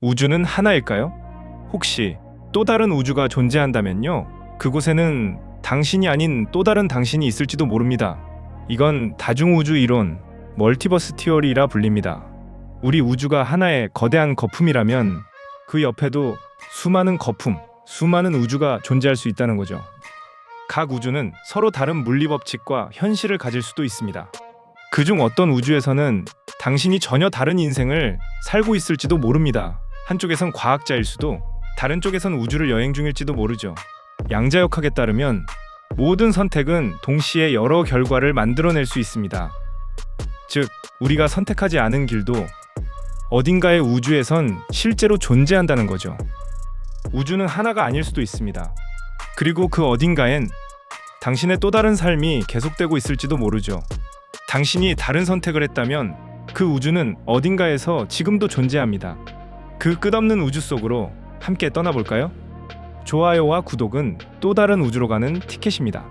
우주는 하나일까요? 혹시 또 다른 우주가 존재한다면요? 그곳에는 당신이 아닌 또 다른 당신이 있을지도 모릅니다. 이건 다중우주 이론, 멀티버스 티어리라 불립니다. 우리 우주가 하나의 거대한 거품이라면 그 옆에도 수많은 거품, 수많은 우주가 존재할 수 있다는 거죠. 각 우주는 서로 다른 물리 법칙과 현실을 가질 수도 있습니다. 그중 어떤 우주에서는 당신이 전혀 다른 인생을 살고 있을지도 모릅니다. 한쪽에선 과학자일 수도, 다른 쪽에선 우주를 여행 중일지도 모르죠. 양자역학에 따르면 모든 선택은 동시에 여러 결과를 만들어낼 수 있습니다. 즉, 우리가 선택하지 않은 길도 어딘가의 우주에선 실제로 존재한다는 거죠. 우주는 하나가 아닐 수도 있습니다. 그리고 그 어딘가엔 당신의 또 다른 삶이 계속되고 있을지도 모르죠. 당신이 다른 선택을 했다면 그 우주는 어딘가에서 지금도 존재합니다. 그 끝없는 우주 속으로 함께 떠나볼까요? 좋아요와 구독은 또 다른 우주로 가는 티켓입니다.